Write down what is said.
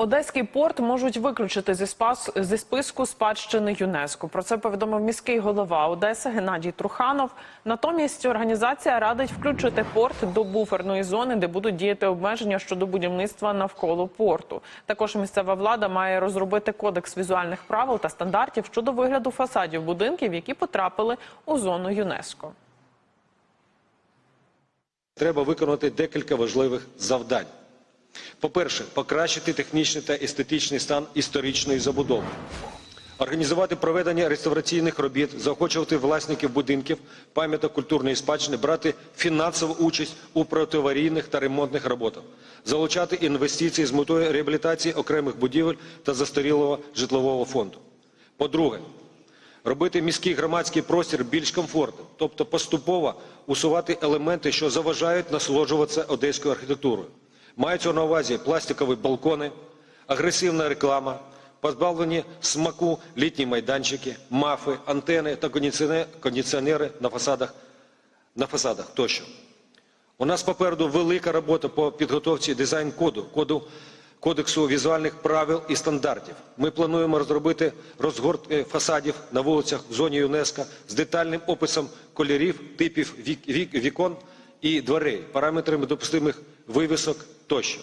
Одеський порт можуть виключити зі, спас, зі списку спадщини ЮНЕСКО. Про це повідомив міський голова Одеси Геннадій Труханов. Натомість організація радить включити порт до буферної зони, де будуть діяти обмеження щодо будівництва навколо порту. Також місцева влада має розробити кодекс візуальних правил та стандартів щодо вигляду фасадів будинків, які потрапили у зону ЮНЕСКО. Треба виконати декілька важливих завдань. По-перше, покращити технічний та естетичний стан історичної забудови, організувати проведення реставраційних робіт, заохочувати власників будинків, пам'яток культурної спадщини, брати фінансову участь у протиаварійних та ремонтних роботах, залучати інвестиції з метою реабілітації окремих будівель та застарілого житлового фонду. По-друге, робити міський громадський простір більш комфортним, тобто поступово усувати елементи, що заважають насолоджуватися одеською архітектурою. Маються на увазі пластикові балкони, агресивна реклама, позбавлені смаку літні майданчики, мафи, антени та кондиціонери- на фасадах, на фасадах тощо. У нас попереду велика робота по підготовці дизайн-коду, коду кодексу візуальних правил і стандартів. Ми плануємо розробити розгортки фасадів на вулицях в зоні ЮНЕСКО з детальним описом кольорів, типів вік- вік- вікон і дверей, параметрами допустимих вивісок тощо.